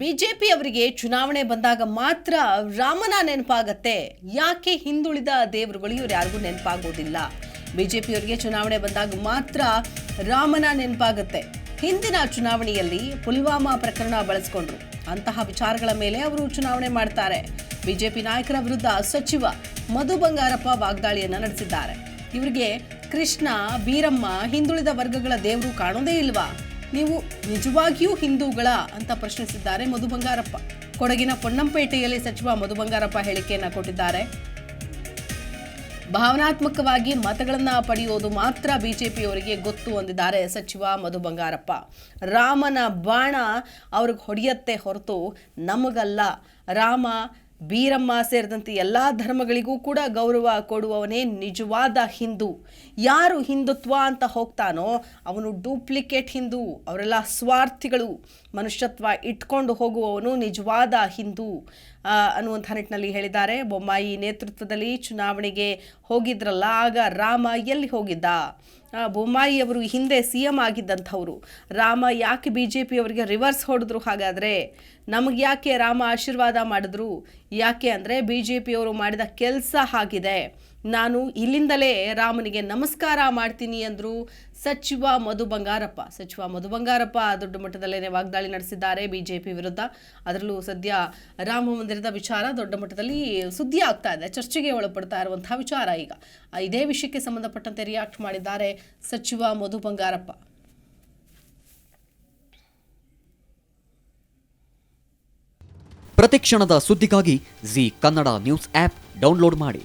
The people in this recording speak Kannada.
ಬಿಜೆಪಿ ಅವರಿಗೆ ಚುನಾವಣೆ ಬಂದಾಗ ಮಾತ್ರ ರಾಮನ ನೆನಪಾಗತ್ತೆ. ಯಾಕೆ ಹಿಂದುಳಿದ ದೇವರುಗಳು ಇವ್ರು ಯಾರಿಗೂ ನೆನಪಾಗೋದಿಲ್ಲ. ಬಿಜೆಪಿಯವರಿಗೆ ಚುನಾವಣೆ ಬಂದಾಗ ಮಾತ್ರ ರಾಮನ ನೆನಪಾಗತ್ತೆ. ಹಿಂದಿನ ಚುನಾವಣೆಯಲ್ಲಿ ಪುಲ್ವಾಮಾ ಪ್ರಕರಣ ಬಳಸ್ಕೊಂಡ್ರು. ಅಂತಹ ವಿಚಾರಗಳ ಮೇಲೆ ಅವರು ಚುನಾವಣೆ ಮಾಡ್ತಾರೆ. ಬಿಜೆಪಿ ನಾಯಕರ ವಿರುದ್ಧ ಸಚಿವ ಮಧು ಬಂಗಾರಪ್ಪ ವಾಗ್ದಾಳಿಯನ್ನ ನಡೆಸಿದ್ದಾರೆ. ಇವರಿಗೆ ಕೃಷ್ಣ, ಬೀರಮ್ಮ ಹಿಂದುಳಿದ ವರ್ಗಗಳ ದೇವರು ಕಾಣೋದೇ ಇಲ್ವಾ? ನೀವು ನಿಜವಾಗಿಯೂ ಹಿಂದೂಗಳ ಅಂತ ಪ್ರಶ್ನಿಸಿದ್ದಾರೆ. ಮಧು ಬಂಗಾರಪ್ಪ ಕೊಡಗಿನ ಪೊನ್ನಂಪೇಟೆಯಲ್ಲಿ ಸಚಿವ ಮಧು ಬಂಗಾರಪ್ಪ ಹೇಳಿಕೆಯನ್ನ ಕೊಟ್ಟಿದ್ದಾರೆ. ಭಾವನಾತ್ಮಕವಾಗಿ ಮತಗಳನ್ನ ಪಡೆಯೋದು ಮಾತ್ರ ಬಿಜೆಪಿಯವರಿಗೆ ಗೊತ್ತು ಅಂದಿದ್ದಾರೆ ಸಚಿವ ಮಧು ಬಂಗಾರಪ್ಪ. ರಾಮನ ಬಾಣ ಅವ್ರಿಗೆ ಹೊಡೆಯತ್ತೆ ಹೊರತು ನಮಗಲ್ಲ. ರಾಮ ಬೀರಮ್ಮ ಸೇರಿದಂತೆ ಎಲ್ಲ ಧರ್ಮಗಳಿಗೂ ಕೂಡ ಗೌರವ ಕೊಡುವವನೇ ನಿಜವಾದ ಹಿಂದೂ. ಯಾರು ಹಿಂದುತ್ವ ಅಂತ ಹೋಗ್ತಾನೋ ಅವನು ಡೂಪ್ಲಿಕೇಟ್ ಹಿಂದೂ. ಅವರೆಲ್ಲ ಸ್ವಾರ್ಥಿಗಳು. ಮನುಷ್ಯತ್ವ ಇಟ್ಕೊಂಡು ಹೋಗುವವನು ನಿಜವಾದ ಹಿಂದೂ ಅನ್ನುವಂಥ ನಿಟ್ಟಿನಲ್ಲಿ ಹೇಳಿದ್ದಾರೆ. ಬೊಮ್ಮಾಯಿ ನೇತೃತ್ವದಲ್ಲಿ ಚುನಾವಣೆಗೆ ಹೋಗಿದ್ರಲ್ಲ, ಆಗ ರಾಮ ಎಲ್ಲಿ ಹೋಗಿದ್ದ? ಆ, ಬೊಮ್ಮಾಯಿ ಅವರು ಹಿಂದೆ ಸಿ ಎಂ ಆಗಿದ್ದಂಥವ್ರು. ರಾಮ ಯಾಕೆ ಬಿ ಜೆ ಪಿಯವರಿಗೆ ರಿವರ್ಸ್ ಹೊಡೆದ್ರು ಹಾಗಾದರೆ? ನಮಗೆ ಯಾಕೆ ರಾಮ ಆಶೀರ್ವಾದ ಮಾಡಿದ್ರು? ಯಾಕೆ ಅಂದರೆ ಬಿ ಜೆ ಪಿಯವರು ಮಾಡಿದ ಕೆಲಸ ಆಗಿದೆ. ನಾನು ಇಲ್ಲಿಂದಲೇ ರಾಮನಿಗೆ ನಮಸ್ಕಾರ ಮಾಡ್ತೀನಿ ಅಂದರು ಸಚಿವ ಮಧು ಬಂಗಾರಪ್ಪ. ಸಚಿವ ಮಧು ಬಂಗಾರಪ್ಪ ದೊಡ್ಡ ಮಟ್ಟದಲ್ಲೇ ವಾಗ್ದಾಳಿ ನಡೆಸಿದ್ದಾರೆ ಬಿಜೆಪಿ ವಿರುದ್ಧ. ಅದರಲ್ಲೂ ಸದ್ಯ ರಾಮ ಮಂದಿರದ ವಿಚಾರ ದೊಡ್ಡ ಮಟ್ಟದಲ್ಲಿ ಸುದ್ದಿ ಆಗ್ತಾ ಇದೆ, ಚರ್ಚೆಗೆ ಒಳಪಡ್ತಾ ಇರುವಂತಹ ವಿಚಾರ ಈಗ. ಇದೇ ವಿಷಯಕ್ಕೆ ಸಂಬಂಧಪಟ್ಟಂತೆ ರಿಯಾಕ್ಟ್ ಮಾಡಿದ್ದಾರೆ ಸಚಿವ ಮಧು ಬಂಗಾರಪ್ಪ. ಪ್ರತಿಕ್ಷಣದ ಸುದ್ದಿಗಾಗಿ Zee Kannada news app download ಮಾಡಿ.